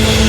Thank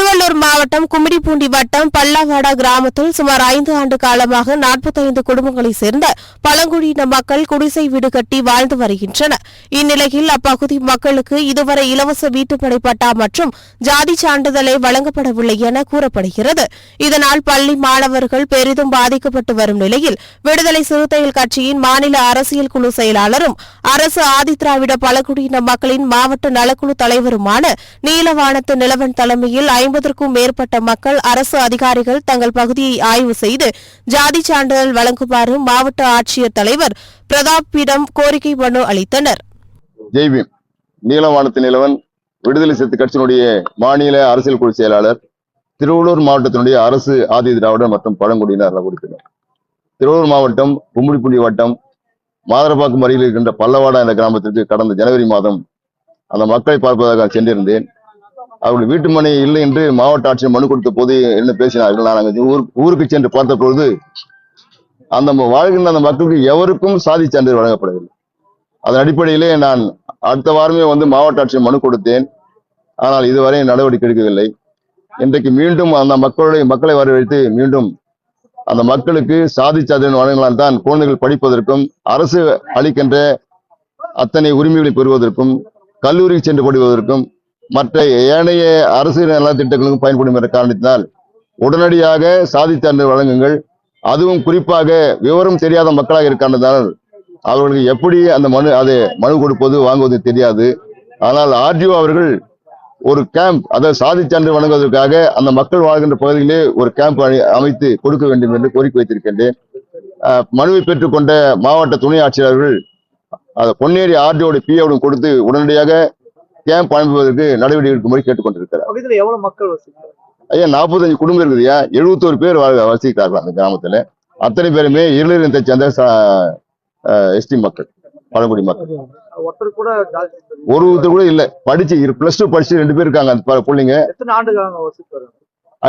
Tiruvallur மாவட்டம் கும்மிடிப்பூண்டி வட்டம் பல்லாவாடா கிராமத்தில் சுமார் ஐந்து ஆண்டு காலமாக நாற்பத்தைந்து குடும்பங்களைச் சேர்ந்த பழங்குடியின மக்கள் குடிசை வீடு கட்டி வாழ்ந்து வருகின்றனர் இந்நிலையில் அப்பகுதி மக்களுக்கு இதுவரை இலவச வீட்டுப்படை பட்டா மற்றும் ஜாதி சான்றிதழை வழங்கப்படவில்லை என கூறப்படுகிறது. இதனால் பள்ளி மாணவர்கள் பெரிதும் பாதிக்கப்பட்டு வரும் நிலையில் விடுதலை சிறுத்தைகள் கட்சியின் மாநில அரசியல் குழு செயலாளரும் அரசு ஆதிதிராவிட பழங்குடியின மக்களின் மாவட்ட நலக்குழு தலைவருமான நீலவானத்து நிலவன் தலைமையில் ஐம்பதற்கும் மேற்பட்ட மக்கள் அரசு அதிகாரிகள் தங்கள் பகுதியை ஆய்வு செய்து ஜாதி சான்றிதழ் வழங்குமாறு மாவட்ட ஆட்சியர் தலைவர் பிரதாப்பிடம் கோரிக்கை மனு அளித்தனர். ஜெய்பீம் நீலவானத்து நிலவன் விடுதலை சிறுத்தை கட்சியினுடைய மாநில அரசியல் குழு செயலாளர் திருவள்ளூர் மாவட்டத்தினுடைய அரசு ஆதி திராவிடர் மற்றும் பழங்குடியினர் நல உறுப்பினர் திருவள்ளூர் மாவட்டம் கும்மிடிப்புண்டி வட்டம் மாதரப்பாக்கம் அருகில் இருக்கின்ற பல்லவாடா என்ற கிராமத்திற்கு கடந்த ஜனவரி மாதம் அந்த மக்களை பார்ப்பதாக சென்றிருந்தேன். அவர்கள் வீட்டு மனை இல்லை என்று மாவட்ட ஆட்சியர் மனு கொடுத்த போது என்ன பேசினார்கள்? நான் அங்கே ஊர் ஊருக்கு சென்று பார்த்த பொழுது அந்த வாழ்கின்ற அந்த மக்களுக்கு எவருக்கும் சாதி சான்றிதழ் வழங்கப்படவில்லை. அதன் அடிப்படையிலே நான் அடுத்த வாரமே வந்து மாவட்ட ஆட்சியர் மனு கொடுத்தேன். ஆனால் இதுவரை நடவடிக்கை எடுக்கவில்லை. இன்றைக்கு மீண்டும் அந்த மக்களுடைய மக்களை வரவழைத்து மீண்டும் அந்த மக்களுக்கு சாதி சான்றிதழ் வழங்கலாம் தான் குழந்தைகள் படிப்பதற்கும் அரசு அளிக்கின்ற அத்தனை உரிமைகளை பெறுவதற்கும் கல்லூரிக்கு சென்று படிப்பதற்கும் மற்ற ஏனைய அரசு நலத்திட்டங்களுக்கும் பயன்படும் என்ற காரணத்தினால் உடனடியாக சாதி சான்றிதழ் வழங்குங்கள். அதுவும் குறிப்பாக விவரம் தெரியாத மக்களாக இருக்கின்றதால் அவர்களுக்கு எப்படி அந்த மனு அதை மனு கொடுப்பது வாங்குவது தெரியாது. ஆனால் ஆர்டிஓ அவர்கள் ஒரு கேம்ப் அதாவது சாதி சான்று வழங்குவதற்காக அந்த மக்கள் வாழ்கின்ற பகுதியிலே ஒரு கேம்ப் அணி- அமைத்து கொடுக்க வேண்டும் என்று கோரிக்கை வைத்திருக்கின்றேன். மனுவை பெற்றுக்கொண்ட மாவட்ட துணை ஆட்சியர்கள் அதை பொன்னேரி ஆர்டிஓட பிஏவுடன் கொடுத்து உடனடியாக கேம்ப் அனுப்புவதற்கு நடவடிக்கை எடுக்கும்படி கேட்டுக்கொண்டிருக்கிறார். எவ்வளவு மக்கள் ஐயா நாற்பத்தஞ்சு குடும்பம் இருக்குதுயா எழுபத்தோரு பேர் வசிக்கிறார்கள் அந்த கிராமத்துல. அத்தனை பேருமே இருளினத்தை சேர்ந்த எஸ்டி மக்கள் பழங்குடி மக்கள். ஒரு ஒருத்தர் கூட இல்ல. படிச்சு பிளஸ் டூ படிச்சு ரெண்டு பேர் இருக்காங்க அந்த பிள்ளைங்க.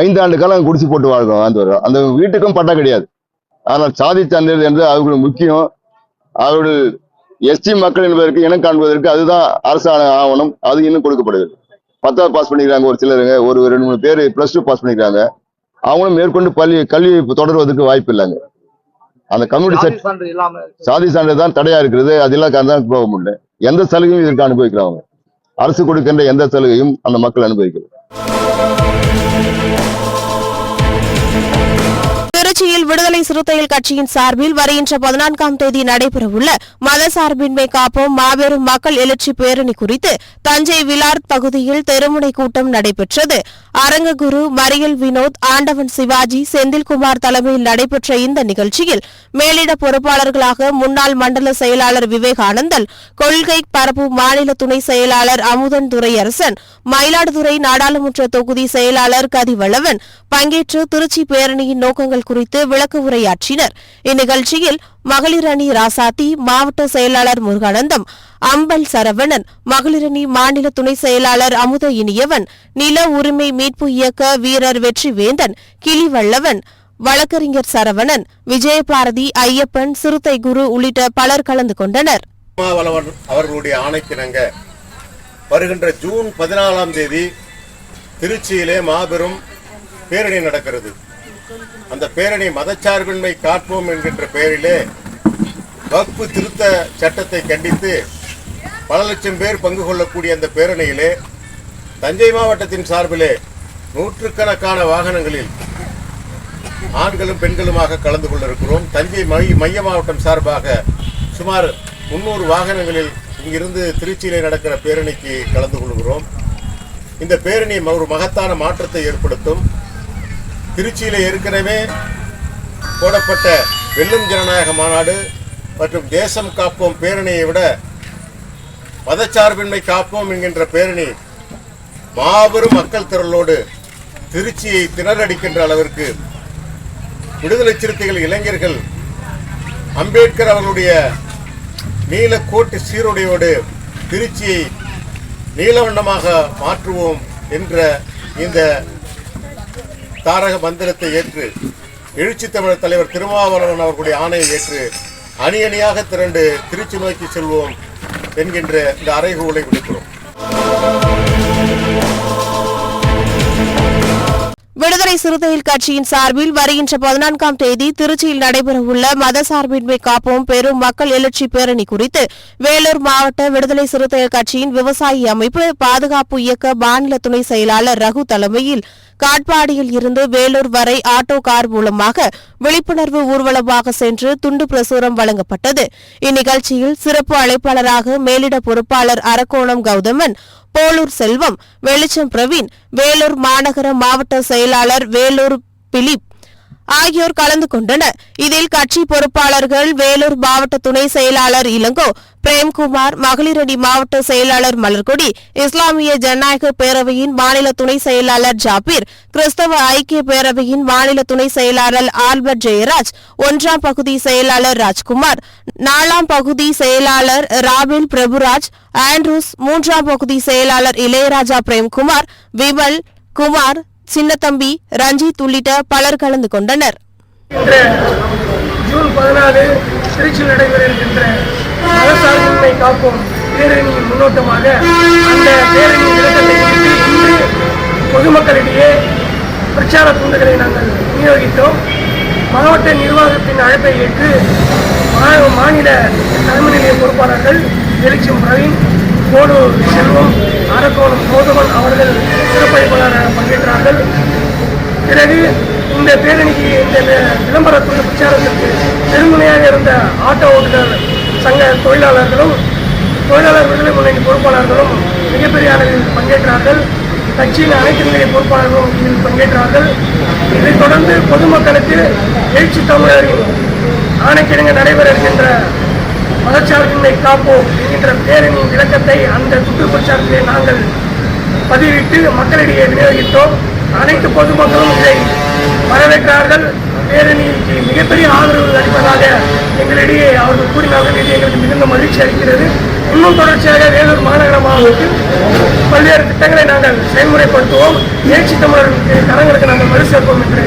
ஐந்து ஆண்டு காலம் குடிச்சு போட்டு வாழ்க்கோம் அந்த அந்த வீட்டுக்கும் பட்டா கிடையாது. ஆனால் சாதி சான்றிதழ் என்று அவர்களுக்கு முக்கியம். அவர்கள் எஸ்டி மக்கள் என்பதற்கு இனம் காண்பதற்கு அதுதான் அரசாணை ஆவணம் அது இன்னும் கொடுக்கப்படவில்லை பத்தாவது பாஸ் பண்ணிக்கிறாங்க ஒரு சிலருங்க ஒரு ரெண்டு மூணு பேர் பிளஸ் டூ பாஸ் பண்ணிக்கிறாங்க. அவங்களும் மேற்கொண்டு பள்ளி கல்வி தொடர்வதற்கு வாய்ப்பு இல்லைங்க. அந்த கம்யூனிட்டி சான்று சாதி சான்றிதழ் தான் தடையா இருக்கிறது அது இல்லாத போக முடியல. எந்த சலுகையும் இதற்கு அனுபவிக்கிறாங்க அரசு கொடுக்கின்ற எந்த சலுகையும் அந்த மக்கள் அனுபவிக்கிறது திருச்சியில் விடுதலை சிறுத்தைகள் கட்சியின் சார்பில் வருகின்ற பதினான்காம் தேதி நடைபெறவுள்ள மத சார்பின்மை காப்போம் மாபெரும் மக்கள் எழுச்சி பேரணி குறித்து தஞ்சை விலார் பகுதியில் தெருமுனை கூட்டம் நடைபெற்றது. அரங்ககுரு மரியல் வினோத் ஆண்டவன் சிவாஜி செந்தில்குமார் தலைமையில் நடைபெற்ற இந்த நிகழ்ச்சியில் மேலிட பொறுப்பாளர்களாக முன்னாள் மண்டல செயலாளர் விவேகானந்தன் கொள்கை பரப்பு மாநில துணை செயலாளர் அமுதன் துரையரசன் மயிலாடுதுறை நாடாளுமன்ற தொகுதி செயலாளர் கதிவளவன் பங்கேற்று திருச்சி பேரணியின் நோக்கங்கள் குறித்து விளக்க உரையாற்றினர். இந்நிகழ்ச்சியில் மகளிர் அணி ராசாத்தி மாவட்ட செயலாளர் முருகானந்தம் அம்பல் சரவணன் மகளிரணி மாநில துணை செயலாளர் அமுத இனியவன் நில உரிமை மீட்பு இயக்க வீரர் வெற்றிவேந்தன் கிளிவல்லவன் வழக்கறிஞர் சரவணன் விஜயபாரதி ஐயப்பன் சிறுத்தை குரு உள்ளிட்ட பலர் கலந்து கொண்டனர். அவர்களுடைய ஆணைக்கிணங்க வருகின்ற ஜூன் பதினாலாம் தேதி திருச்சியிலே மாபெரும் பேரணி நடக்கிறது. அந்த பேரணி மதச்சார்பின்மை காப்போம் என்கின்ற பெயரிலே வக்பு திருத்த சட்டத்தை கண்டித்து பல லட்சம் பேர் பங்கு கொள்ளக்கூடிய அந்த பேரணியிலே தஞ்சை மாவட்டத்தின் சார்பிலே நூற்றுக்கணக்கான வாகனங்களில் ஆண்களும் பெண்களுமாக கலந்து கொள்ள இருக்கிறோம் தஞ்சை மை- மைய மாவட்டம் சார்பாக சுமார் முன்னூறு வாகனங்களில் இங்கிருந்து திருச்சியிலே நடக்கிற பேரணிக்கு கலந்து கொள்கிறோம். இந்த பேரணி ஒரு மகத்தான மாற்றத்தை ஏற்படுத்தும். திருச்சியில் ஏற்கனவே போடப்பட்ட வெல்லும் ஜனநாயக மாநாடு மற்றும் தேசம் காப்போம் பேரணியை விட மதச்சார்பின்மை காப்போம் என்கின்ற பேரணி மாபெரும் மக்கள் திரளோடு திருச்சியை திணறடிக்கின்ற அளவிற்கு விடுதலை சிறுத்தைகள் இளைஞர்கள் அம்பேத்கர் அவர்களுடைய நீலக்கோட்டு சீருடையோடு திருச்சியை நீலவண்ணமாக மாற்றுவோம் என்ற இந்த தாரக மந்திரத்தை ஏற்று எழுச்சி தமிழர் தலைவர் திருமாவளவன் அவர்களுடைய ஆணையை ஏற்று அணி அணியாக திரண்டு திருச்சி நோக்கி செல்வோம் என்கின்ற இந்த அறைகூலை விடுக்கிறோம் விடுதலை சிறுத்தைகள் கட்சியின் சார்பில் வருகின்ற பதினான்காம் தேதி திருச்சியில் நடைபெறவுள்ள மதசார்பின்மை காப்போம் பெரும் மக்கள் எழுச்சி பேரணி குறித்து வேலூர் மாவட்ட விடுதலை சிறுத்தைகள் கட்சியின் விவசாயி அமைப்பு பாதுகாப்பு இயக்க மாநில துணை செயலாளர் ரகு தலைமையில் காட்பாடியில் இருந்து வேலூர் வரை ஆட்டோ கார் மூலமாக விழிப்புணர்வு ஊர்வலமாக சென்று துண்டு பிரசுரம் வழங்கப்பட்டது. இந்நிகழ்ச்சியில் சிறப்பு அழைப்பாளராக மேலிட பொறுப்பாளர் அரக்கோணம் கௌதமன் போலூர் செல்வம் வெளிச்சம் பிரவீன் வேலூர் மாநகர மாவட்ட செயலாளர் வேலூர் பிலிப். ஆகியோர் கலந்து கொண்டனர். இதில் கட்சி பொறுப்பாளர்கள் வேலூர் மாவட்ட துணை செயலாளர் இளங்கோ பிரேம்குமார் மகளிரணி மாவட்ட செயலாளர் மலர்கொடி இஸ்லாமிய ஜனநாயக பேரவையின் மாநில துணை செயலாளர் ஜாபீர் கிறிஸ்தவ ஐக்கிய பேரவையின் மாநில துணை செயலாளர் ஆல்பர்ட் ஜெயராஜ் ஒன்றாம் பகுதி செயலாளர் ராஜ்குமார் நாலாம் பகுதி செயலாளர் ராபில் பிரபுராஜ் ஆண்ட்ரூஸ் மூன்றாம் பகுதி செயலாளர் இளையராஜா பிரேம்குமார் விமல் குமார் சின்னத்தம்பி ரஞ்சித் உள்ளிட்ட பலர் கலந்து கொண்டனர். ஜூன் பதினாலு திருச்சியில் நடைபெற இருக்கின்ற மதசார்பின்மை காப்போம் பேரணியின் முன்னோட்டமாக அந்த பேரணி விளக்கத்தை குறித்து இன்று பொதுமக்களிடையே பிரச்சார துண்டுகளை நாங்கள் விநியோகித்தோம். மாவட்ட நிர்வாகத்தின் அழைப்பை ஏற்று மாநில தலைமை நிலைய பொறுப்பாளர்கள் வெளிச்சம் பிரவீன் கோடூர் செல்வம் அரக்கோணம் கௌதமன் அவர்கள் சிறப்பளிப்பாளராக பங்கேற்றார்கள். பிறகு இந்த பேரணிக்கு இந்த வி- விளம்பர துண்டு பிரச்சாரத்திற்கு பெருமுனையாக இருந்த ஆட்டோ ஓட்டுநர் சங்க தொழிலாளர்களும் தொழிலாளர் விடுதலை முன்னணி பொறுப்பாளர்களும் மிகப்பெரிய அளவில் பங்கேற்றார்கள். கட்சியின் அனைத்து நிலைய பொறுப்பாளர்களும் இதில் பங்கேற்றார்கள். இதைத் தொடர்ந்து பொதுமக்களுக்கு எழுச்சி தமிழரின் ஆணைக்கிழங்கு நடைபெற இருக்கின்ற மதச்சார்பின்மை காப்போம் என்கின்ற பேரணியின் விளக்கத்தை அந்த துண்டு பிரச்சாரத்திலே நாங்கள் பதிவிட்டு மக்களிடையே விநியோகித்தோம். அனைத்து பொதுமக்களும் இதை வரவேற்றார்கள் பேரணிக்கு மிகப்பெரிய ஆதரவு அளிப்பதாக எங்களிடையே அவர்கள் கூறினார்கள். இது எங்களுக்கு மிகுந்த மகிழ்ச்சி அளிக்கிறது. இன்னும் தொடர்ச்சியாக வேலூர் மாநகர மாவட்டத்தில் பல்வேறு திட்டங்களை நாங்கள் செயல்முறைப்படுத்துவோம். ஏற்றி தமிழர்களுக்கு கரங்களுக்கு நாங்கள் வலு சேர்ப்போம் என்று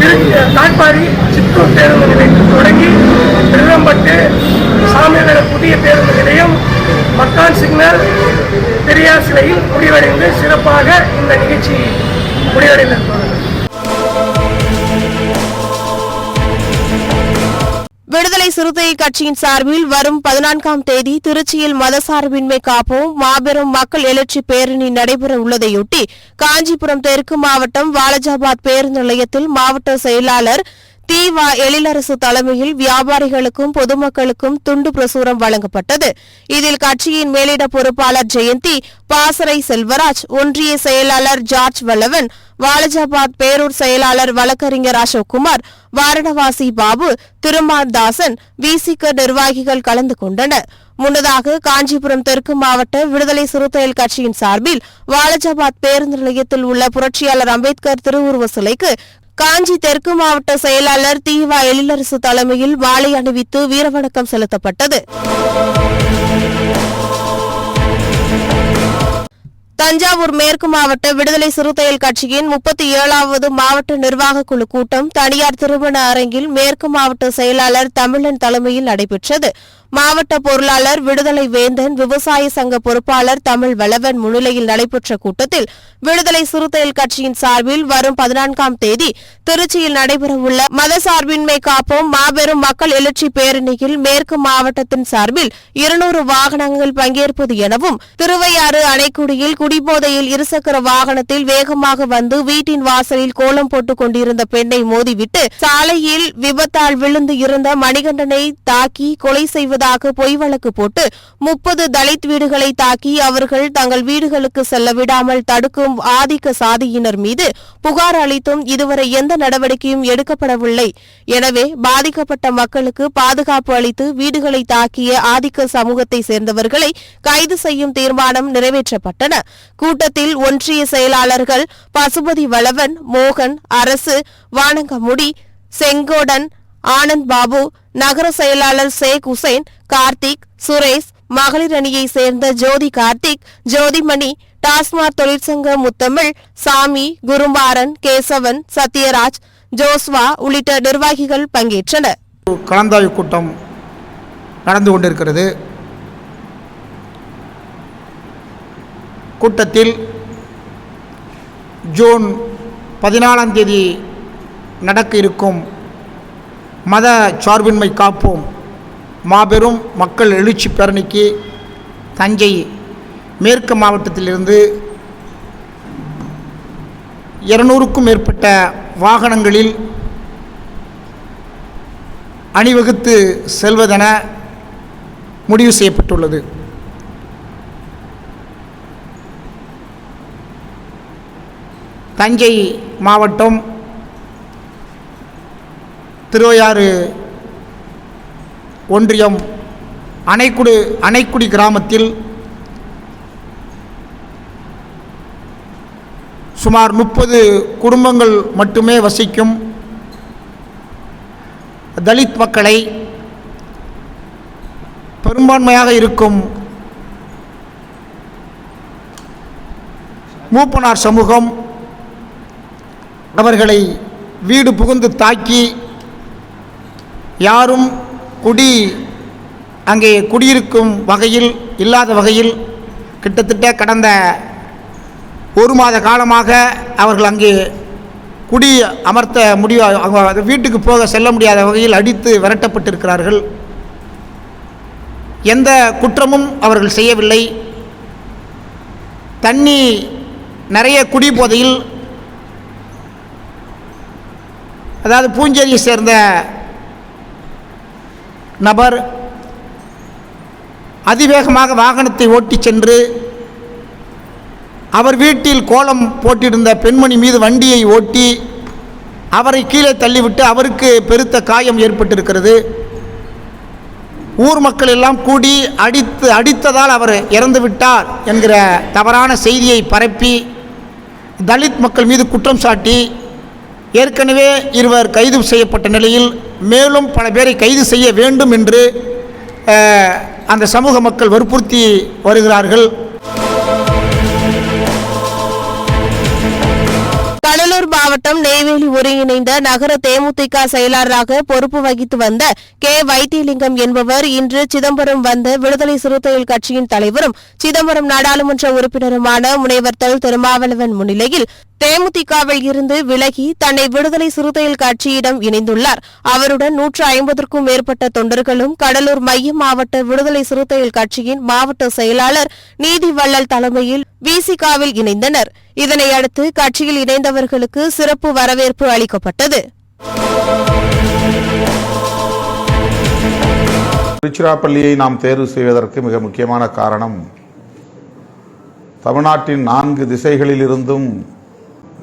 திரு காட்பாடி பேருந்து நிலையத்தில் தொடங்கி திருவம்பட்டு சாமிநகர் புதிய பேருந்து நிலையம் மக்கான் சிக்னல் பெரியார் சிலையில் முடிவடைந்து சிறப்பாக இந்த நிகழ்ச்சி முடிவடைந்திருக்கிறது விடுதலை சிறுத்தை கட்சியின் சார்பில் வரும் பதினான்காம் தேதி திருச்சியில் மதசார்பின்மை காப்போம் மாபெரும் மக்கள் எழுச்சி பேரணி நடைபெற உள்ளதையொட்டி காஞ்சிபுரம் தெற்கு மாவட்டம் வாலஜாபாத் பேருந்து நிலையத்தில் மாவட்ட செயலாளர் தீவா எழிலரசு தலைமையில் வியாபாரிகளுக்கும் பொதுமக்களுக்கும் துண்டு பிரசுரம் வழங்கப்பட்டது. இதில் கட்சியின் மேலிட பொறுப்பாளர் ஜெயந்தி பாசறை செல்வராஜ் ஒன்றிய செயலாளர் ஜார்ஜ் வல்லவன் வாலஜாபாத் பேரூர் செயலாளர் வழக்கறிஞர் அசோக்குமார் வாரணவாசி பாபு திருமார்தாசன் விசிக நிர்வாகிகள் கலந்து கொண்டனர். முன்னதாக காஞ்சிபுரம் தெற்கு மாவட்ட விடுதலை சிறுத்தைகள் கட்சியின் சார்பில் வாலஜாபாத் பேருந்து நிலையத்தில் உள்ள புரட்சியாளர் அம்பேத்கர் திருவுருவ சிலைக்கு காஞ்சி தெற்கு மாவட்ட செயலாளர் தீவா எழிலரசு தலைமையில் மாலை அணிவித்து வீரவணக்கம் செலுத்தப்பட்டது. தஞ்சாவூர் மேற்கு மாவட்ட விடுதலை சிறுத்தைகள் கட்சியின் முப்பத்தி ஏழாவது மாவட்ட நிர்வாகக் குழு கூட்டம் தனியார் திருமண அரங்கில் மேற்கு மாவட்ட செயலாளர் தமிழன் தலைமையில் நடைபெற்றது. மாவட்ட பொருளாளர் விடுதலை வேந்தன் விவசாய சங்க பொறுப்பாளர் தமிழ் வளவன் முன்னிலையில் நடைபெற்ற கூட்டத்தில் விடுதலை சிறுத்தைகள் கட்சியின் சார்பில் வரும் பதினான்காம் தேதி திருச்சியில் நடைபெறவுள்ள மதசார்பின்மை காப்போம் மாபெரும் மக்கள் எழுச்சி பேரணியில் மேற்கு மாவட்டத்தின் சார்பில் இருநூறு வாகனங்கள் பங்கேற்பது எனவும் திருவையாறு அணைக்குடியில் குடிபோதையில் இருசக்கர வாகனத்தில் வேகமாக வந்து வீட்டின் வாசலில் கோலம் போட்டுக் கொண்டிருந்த பெண்ணை மோதிவிட்டு சாலையில் விபத்தால் விழுந்து இருந்த மணிகண்டனை தாக்கி கொலை செய்வதாக பொய் வழக்கு போட்டு முப்பது தலித் வீடுகளை தாக்கி அவர்கள் தங்கள் வீடுகளுக்கு செல்ல விடாமல் தடுக்கும் ஆதிக்க சாதியினர் மீது புகார் அளித்தும் இதுவரை எந்த நடவடிக்கையும் எடுக்கப்படவில்லை. எனவே பாதிக்கப்பட்ட மக்களுக்கு பாதுகாப்பு அளித்து வீடுகளை தாக்கிய ஆதிக்க சமூகத்தை சேர்ந்தவர்களை கைது செய்யும் தீர்மானம் நிறைவேற்றப்பட்டன. கூட்டத்தில் ஒன்றிய செயலாளர்கள் பசுபதி வளவன் மோகன் அரசு வானங்கமுடி செங்கோடன் ஆனந்த் பாபு நகர செயலாளர் ஷேக் ஹுசைன் கார்த்திக் சுரேஷ் மகளிர் அணியைச் சேர்ந்த ஜோதி கார்த்திக் ஜோதிமணி டாஸ்மாக் தொழிற்சங்க முத்தமிழ் சாமி குரும்பாரன் கேசவன் சத்யராஜ் ஜோஸ்வா உள்ளிட்ட நிர்வாகிகள் பங்கேற்றனர். கலந்தாய்வு கூட்டம் நடந்து கொண்டிருக்கிறது. கூட்டத்தில் ஜூன் பதினாலாம் தேதி நடக்க இருக்கும் மத சார்பின்மை காப்போம். மாபெரும் மக்கள் எழுச்சி பேரணிக்கு தஞ்சை மேற்கு மாவட்டத்திலிருந்து இருநூறுக்கும் மேற்பட்ட வாகனங்களில் அணிவகுத்து செல்வதென முடிவு செய்யப்பட்டுள்ளது. தஞ்சை மாவட்டம் திருவையாறு ஒன்றியம் அணைக்குடு அணைக்குடி கிராமத்தில் சுமார் முப்பது குடும்பங்கள் மட்டுமே வசிக்கும் தலித் மக்களை பெரும்பான்மையாக இருக்கும் மூப்பனார் சமூகம் அவர்களை வீடு புகுந்து தாக்கி யாரும் குடி அங்கே குடியிருக்கும் வகையில் இல்லாத வகையில் கிட்டத்தட்ட கடந்த ஒரு மாத காலமாக அவர்கள் அங்கே குடி அமர்த்த முடிய அவங்க வீட்டுக்கு போக செல்ல முடியாத வகையில் அடித்து விரட்டப்பட்டிருக்கிறார்கள். எந்த குற்றமும் அவர்கள் செய்யவில்லை. தண்ணி நிறைய குடி போதையில் அதாவது பூஞ்சேரியை சேர்ந்த நபர் அதிவேகமாக வாகனத்தை ஓட்டிச் சென்று அவர் வீட்டில் கோலம் போட்டிருந்த பெண்மணி மீது வண்டியை ஓட்டி அவரை கீழே தள்ளிவிட்டு அவருக்கு பெருத்த காயம் ஏற்பட்டிருக்கிறது. ஊர் மக்கள் எல்லாம் கூடி அடித்து அடித்ததால் அவர் இறந்து விட்டார் என்கிற தவறான செய்தியை பரப்பி தலித் மக்கள் மீது குற்றம் சாட்டி ஏற்கனவே இருவர் கைது செய்யப்பட்ட நிலையில் மேலும் பல பேரை கைது செய்ய வேண்டும் என்று அந்த சமூக மக்கள் வற்புறுத்தி வருகிறார்கள். கடலூர் மாவட்டம் நெய்வேலி ஒருங்கிணைந்த நகர தேமுதிக செயலாளராக பொறுப்பு வகித்து வந்த கே வைத்தியலிங்கம் என்பவர் இன்று சிதம்பரம் வந்த விடுதலை சிறுத்தைகள் கட்சியின் தலைவரும் சிதம்பரம் நாடாளுமன்ற உறுப்பினருமான முனைவர் தொல் திருமாவளவன் முன்னிலையில் தேமுதிகவில் இருந்து விலகி தன்னை விடுதலை சிறுத்தைகள் கட்சியிடம் இணைந்துள்ளார். அவருடன் நூற்று ஐம்பதற்கும் மேற்பட்ட தொண்டர்களும் கடலூர் மைய மாவட்ட விடுதலை சிறுத்தைகள் கட்சியின் மாவட்ட செயலாளர் நீதிவள்ளல் தலைமையில் விசிகாவில் இணைந்தனா் இதனையடுத்து கட்சியில் இணைந்தவர்களுக்கு சிறப்பு வரவேற்பு அளிக்கப்பட்டது. திருச்சிராப்பள்ளியை நாம் தேர்வு செய்வதற்கு மிக முக்கியமான காரணம் தமிழ்நாட்டின் நான்கு திசைகளிலிருந்தும்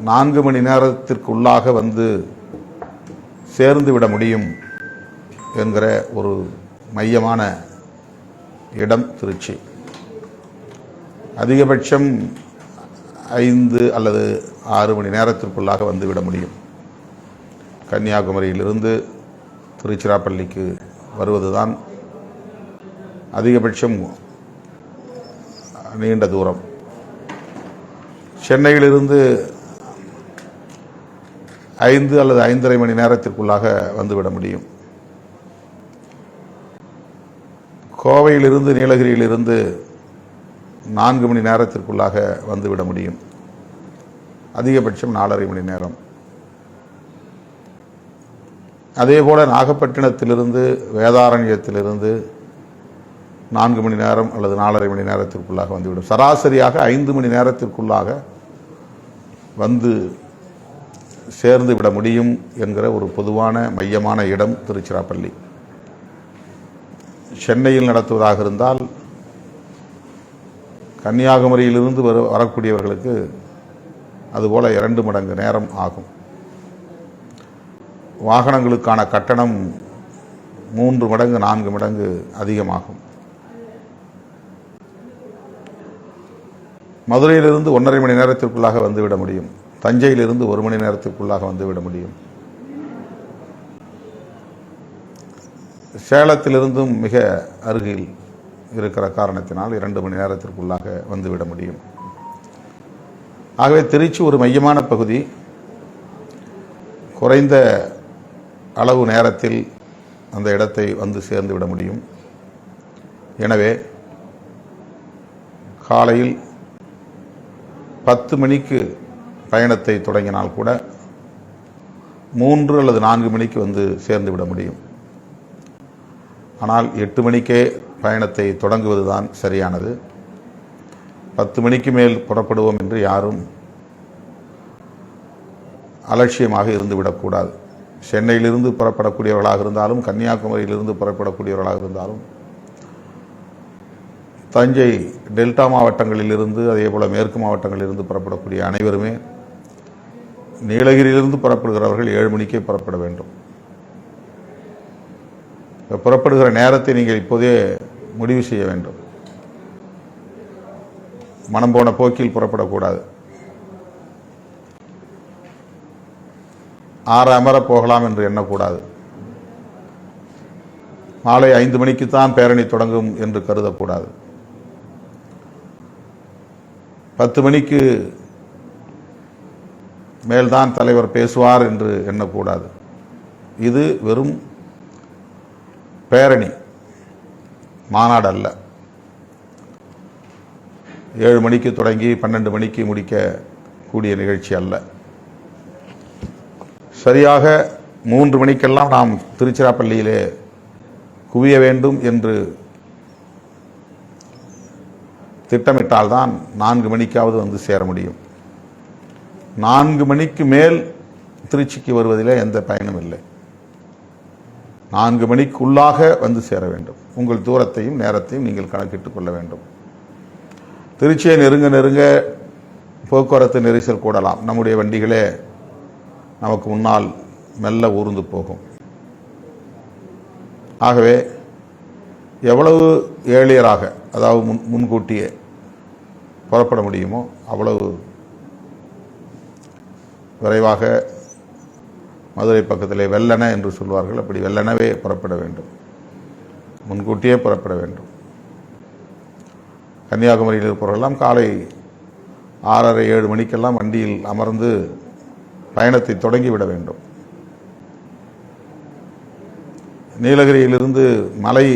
நான்கு மணி நேரத்திற்குள்ளாக வந்து சேர்ந்து விட முடியும் என்கிற ஒரு மையமான இடம் திருச்சி. அதிகபட்சம் ஐந்து அல்லது ஆறு மணி நேரத்திற்குள்ளாக வந்துவிட முடியும். கன்னியாகுமரியிலிருந்து திருச்சிராப்பள்ளிக்கு வருவதுதான் அதிகபட்சம் நீண்ட தூரம். சென்னையிலிருந்து ஐந்து அல்லது ஐந்தரை மணி நேரத்திற்குள்ளாக வந்துவிட முடியும். கோவையிலிருந்து நீலகிரியிலிருந்து நான்கு மணி நேரத்திற்குள்ளாக வந்துவிட முடியும். அதிகபட்சம் நாலரை மணி நேரம். அதேபோல நாகப்பட்டினத்திலிருந்து வேதாரண்யத்திலிருந்து நான்கு மணி நேரம் அல்லது நாலரை மணி நேரத்திற்குள்ளாக வந்துவிடும். சராசரியாக ஐந்து மணி நேரத்திற்குள்ளாக வந்து சேர்ந்து விட முடியும் என்கிற ஒரு பொதுவான மையமான இடம் திருச்சிராப்பள்ளி. சென்னையில் நடத்துவதாக இருந்தால் கன்னியாகுமரியிலிருந்து வர வரக்கூடியவர்களுக்கு அதுபோல் இரண்டு மடங்கு நேரம் ஆகும். வாகனங்களுக்கான கட்டணம் மூன்று மடங்கு நான்கு மடங்கு அதிகமாகும். மதுரையிலிருந்து ஒன்றரை மணி நேரத்திற்குள்ளாக வந்துவிட முடியும். தஞ்சையிலிருந்து ஒரு மணி நேரத்திற்குள்ளாக வந்துவிட முடியும். சேலத்திலிருந்தும் மிக அருகில் இருக்கிற காரணத்தினால் இரண்டு மணி நேரத்திற்குள்ளாக வந்துவிட முடியும். ஆகவே திருச்சி ஒரு மையமான பகுதி. குறைந்த அளவு நேரத்தில் அந்த இடத்தை வந்து சேர்ந்து விட முடியும். எனவே காலையில் பத்து மணிக்கு பயணத்தை தொடங்கினால் கூட மூன்று அல்லது நான்கு மணிக்கு வந்து சேர்ந்து விட முடியும். ஆனால் எட்டு மணிக்கே பயணத்தை தொடங்குவதுதான் சரியானது. பத்து மணிக்கு மேல் புறப்படுவோம் என்று யாரும் அலட்சியமாக இருந்துவிடக்கூடாது சென்னையிலிருந்து புறப்படக்கூடியவர்களாக இருந்தாலும் கன்னியாகுமரியிலிருந்து புறப்படக்கூடியவர்களாக இருந்தாலும் தஞ்சை டெல்டா மாவட்டங்களிலிருந்து அதே போல் மேற்கு மாவட்டங்களிலிருந்து புறப்படக்கூடிய அனைவருமே நீலகிரியிலிருந்து புறப்படுகிறவர்கள் ஏழு மணிக்கே புறப்பட வேண்டும். புறப்படுகிற நேரத்தை நீங்கள் இப்போதே முடிவு செய்ய வேண்டும். மனம் போன போக்கில் புறப்படக்கூடாது. ஆற அமர போகலாம் என்று எண்ணக்கூடாது. மாலை ஐந்து மணிக்குத்தான் பேரணி தொடங்கும் என்று கருதக்கூடாது. பத்து மணிக்கு மேல்தான் தலைவர் பேசுவார் என்று எண்ணக்கூடாது. இது வெறும் பேரணி. மாநாடு அல்ல. ஏழு மணிக்கு தொடங்கி பன்னெண்டு மணிக்கு முடிக்க கூடிய நிகழ்ச்சி அல்ல. சரியாக மூன்று மணிக்கெல்லாம் நாம் திருச்சிராப்பள்ளியிலே குவிய வேண்டும் என்று திட்டமிட்டால்தான் நான்கு மணிக்காவது வந்து சேர முடியும். நான்கு மணிக்கு மேல் திருச்சிக்கு வருவதிலே எந்த பயனும் இல்லை. நான்கு மணிக்குள்ளாக வந்து சேர வேண்டும். உங்கள் தூரத்தையும் நேரத்தையும் நீங்கள் கணக்கிட்டுக் கொள்ள வேண்டும். திருச்சியை நெருங்க நெருங்க போக்குவரத்து நெரிசல் கூடலாம். நம்முடைய வண்டிகளே நமக்கு முன்னால் மெல்ல ஊர்ந்து போகும். ஆகவே எவ்வளவு ஏழியராக அதாவது முன் முன்கூட்டியே புறப்பட முடியுமோ அவ்வளவு விரைவாக மதுரை பக்கத்திலே வெள்ளன என்று சொல்வார்கள். அப்படி வெள்ளனவே புறப்பட வேண்டும். முன்கூட்டியே புறப்பட வேண்டும். கன்னியாகுமரியில் இருப்பவர்களெல்லாம் காலை ஆறரை ஏழு மணிக்கெல்லாம் வண்டியில் அமர்ந்து பயணத்தை தொடங்கிவிட வேண்டும். நீலகிரியிலிருந்து மலை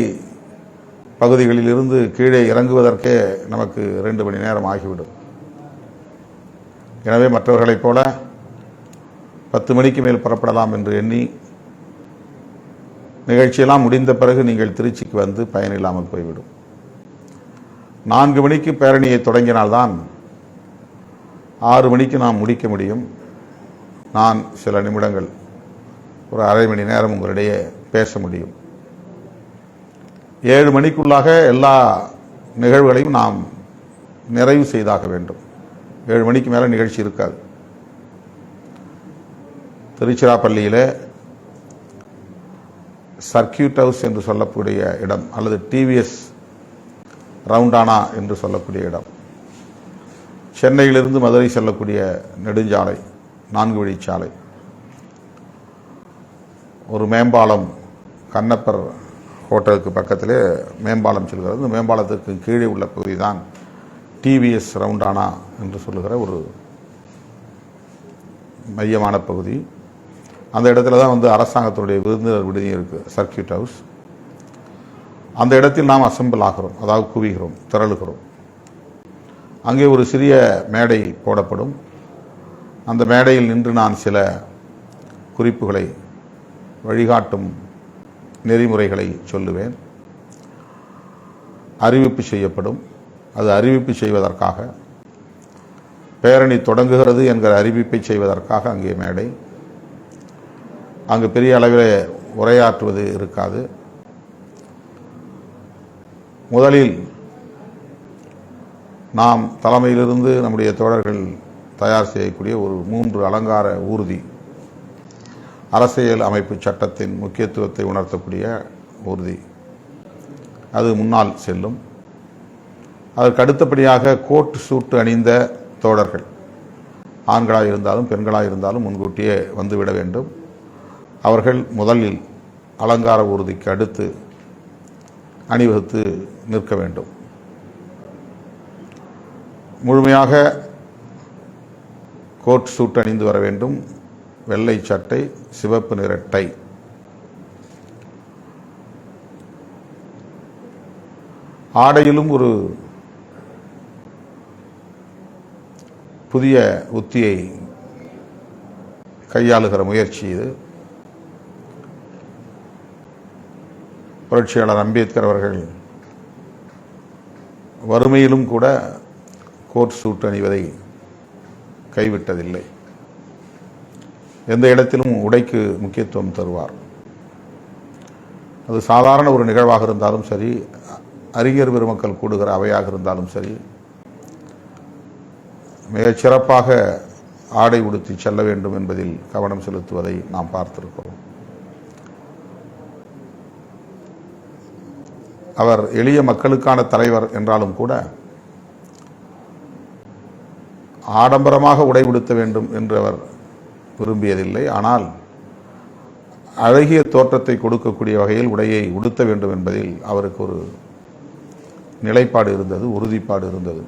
பகுதிகளிலிருந்து கீழே இறங்குவதற்கே நமக்கு ரெண்டு மணி நேரம் ஆகிவிடும். எனவே மற்றவர்களைப் போல பத்து மணிக்கு மேல் புறப்படலாம் என்று எண்ணி நிகழ்ச்சியெல்லாம் முடிந்த பிறகு நீங்கள் திருச்சிக்கு வந்து பயனில்லாமல் போய்விடும். நான்கு மணிக்கு பேரணியை தொடங்கினால்தான் ஆறு மணிக்கு நாம் முடிக்க முடியும். நான் சில நிமிடங்கள் ஒரு அரை மணி நேரம் உங்களிடையே பேச முடியும். ஏழு மணிக்குள்ளாக எல்லா நிகழ்வுகளையும் நாம் நிறைவு செய்தாக வேண்டும். ஏழு மணிக்கு மேலே நிகழ்ச்சி இருக்காது. திருச்சிராப்பள்ளியில் சர்க்கியூட் ஹவுஸ் என்று சொல்லக்கூடிய இடம் அல்லது டிவிஎஸ் ரவுண்டானா என்று சொல்லக்கூடிய இடம். சென்னையிலிருந்து மதுரை செல்லக்கூடிய நெடுஞ்சாலை நான்கு வழிச்சாலை ஒரு மேம்பாலம் கண்ணப்பர் ஹோட்டலுக்கு பக்கத்திலே மேம்பாலம் செல்கிறது. இந்த மேம்பாலத்திற்கு கீழே உள்ள பகுதி தான் டிவிஎஸ் ரவுண்டானா என்று சொல்லுகிற ஒரு மையமான பகுதி. அந்த இடத்துல தான் வந்து அரசாங்கத்தினுடைய விருந்தினர் விடுதி இருக்குது சர்க்கியூட் ஹவுஸ் அந்த இடத்தில் நாம் அசம்பிள் ஆகிறோம் அதாவது குவிகிறோம் திரளுகிறோம். அங்கே ஒரு சிறிய மேடை போடப்படும். அந்த மேடையில் நின்று நான் சில குறிப்புகளை வழிகாட்டும் நெறிமுறைகளை சொல்லுவேன். அறிவிப்பு செய்யப்படும். அது அறிவிப்பு செய்வதற்காக. பேரணி தொடங்குகிறது என்கிற அறிவிப்பை செய்வதற்காக அங்கே மேடை. அங்கு பெரிய அளவில் உரையாற்றுவது இருக்காது. முதலில் நாம் தலைமையிலிருந்து நம்முடைய தோழர்கள் தயார் செய்யக்கூடிய ஒரு மூன்று அலங்கார ஊர்தி அரசியல் அமைப்பு சட்டத்தின் முக்கியத்துவத்தை உணர்த்தக்கூடிய ஊர்தி. அது முன்னால் செல்லும். அதற்கு அடுத்தபடியாக கோட் சூட்டு அணிந்த தோழர்கள் ஆண்களாக இருந்தாலும் பெண்களாக இருந்தாலும் முன்கூட்டியே வந்துவிட வேண்டும். அவர்கள் முதலில் அலங்கார ஊர்திக்கு அடுத்து அணிவகுத்து நிற்க வேண்டும். முழுமையாக கோட் சூட் அணிந்து வர வேண்டும். வெள்ளை சட்டை சிவப்பு நிற டை. ஆடையிலும் ஒரு புதிய உத்தியை கையாளுகிற முயற்சி இது. புரட்சியாளர் அம்பேத்கர் அவர்கள் வறுமையிலும் கூட கோட் சூட் அணிவதை கைவிட்டதில்லை. எந்த இடத்திலும் உடைக்கு முக்கியத்துவம் தருவார். அது சாதாரண ஒரு நிகழ்வாக இருந்தாலும் சரி அறிஞர் பெருமக்கள் கூடுகிற அவையாக இருந்தாலும் சரி மிகச் சிறப்பாக ஆடை உடுத்தி செல்ல வேண்டும் என்பதில் கவனம் செலுத்துவதை நாம் பார்த்திருக்கிறோம். அவர் எளிய மக்களுக்கான தலைவர் என்றாலும் கூட ஆடம்பரமாக உடை உடுத்த வேண்டும் என்று அவர் விரும்பியதில்லை. ஆனால் அழகிய தோற்றத்தை கொடுக்கக்கூடிய வகையில் உடையை உடுத்த வேண்டும் என்பதில் அவருக்கு ஒரு நிலைப்பாடு இருந்தது உறுதிப்பாடு இருந்தது.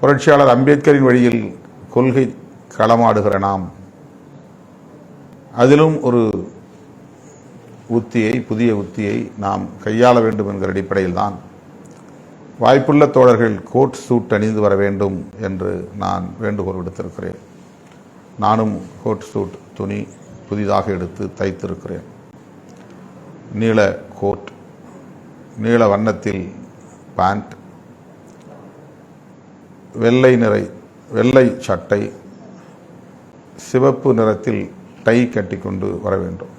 புரட்சியாளர் அம்பேத்கரின் வழியில் கொள்கை களமாடுகிற நாம் அதிலும் ஒரு உத்தியை புதிய உத்தியை நாம் கையாள வேண்டும் என்கிற அடிப்படையில் தான் வாய்ப்புள்ள தோழர்கள் கோட் சூட் அணிந்து வர வேண்டும் என்று நான் வேண்டுகோள் விடுத்திருக்கிறேன். நானும் கோட் சூட் துணி புதிதாக எடுத்து தைத்திருக்கிறேன். நீல கோட் நீல வண்ணத்தில் பேண்ட் வெள்ளை நிறை வெள்ளை சட்டை சிவப்பு நிறத்தில் டை கட்டிக்கொண்டு வர வேண்டும்.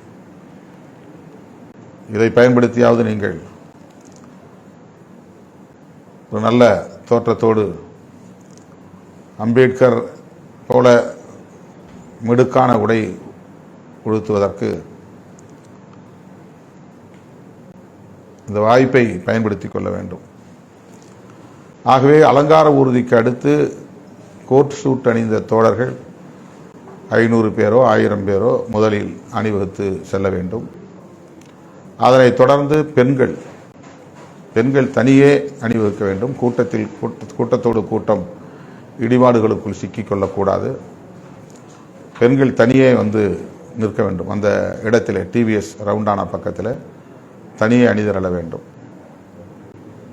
இதை பயன்படுத்தியாவது நீங்கள். ஒரு நல்ல தோற்றத்தோடு அம்பேத்கர் போல மிடுக்கான உடை உடுத்துவதற்கு இந்த வாய்ப்பை பயன்படுத்திக் கொள்ள வேண்டும். ஆகவே அலங்கார ஊர்திக்கு அடுத்து கோட் சூட் அணிந்த தோழர்கள் ஐநூறு பேரோ ஆயிரம் பேரோ முதலில் அணிவகுத்து செல்ல வேண்டும். அதனைத் தொடர்ந்து பெண்கள் பெண்கள் தனியே அணிவகுக்க வேண்டும். கூட்டத்தில் கூட்ட- கூட்டத்தோடு கூட்டம் இடிபாடுகளுக்குள் சிக்கிக்கொள்ளக்கூடாது பெண்கள் தனியே வந்து நிற்க வேண்டும். அந்த இடத்தில் டிவிஎஸ் ரவுண்டான பக்கத்தில் தனியே அணிதிரள வேண்டும்.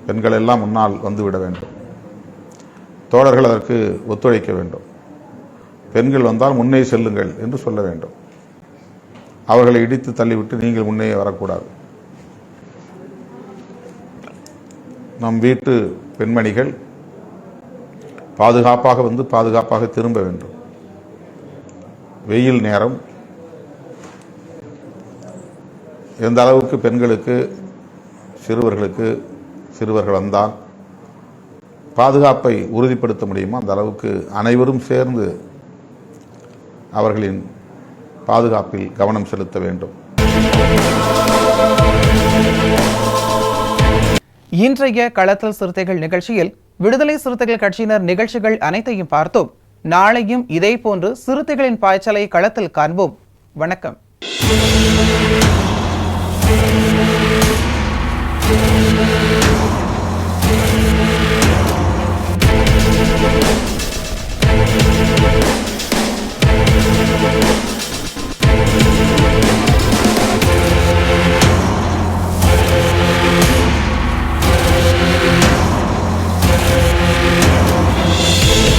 பெண்கள் எல்லாம் முன்னால் வந்துவிட வேண்டும். தோழர்கள் அதற்கு ஒத்துழைக்க வேண்டும். பெண்கள் வந்தால் முன்னே செல்லுங்கள் என்று சொல்ல வேண்டும். அவர்களை இடித்து தள்ளிவிட்டு நீங்கள் முன்னே வரக்கூடாது. நம் வீட்டு பெண்மணிகள் பாதுகாப்பாக வந்து பாதுகாப்பாக திரும்ப வேண்டும். வெயில் நேரம். எந்த அளவுக்கு பெண்களுக்கு சிறுவர்களுக்கு சிறுவர்கள் வந்தால் பாதுகாப்பை உறுதிப்படுத்த முடியுமோ அந்த அளவுக்கு அனைவரும் சேர்ந்து அவர்களின் பாதுகாப்பில் கவனம் செலுத்த வேண்டும். இன்றைய களத்தல் சிறுத்தைகள் நிகழ்ச்சியில் விடுதலை சிறுத்தைகள் கட்சியினர் நிகழ்ச்சிகள் அனைத்தையும் பார்த்தோம். நாளையும் இதேபோன்று சிறுத்தைகளின் பாய்ச்சலை களத்தில் காண்போம். வணக்கம்.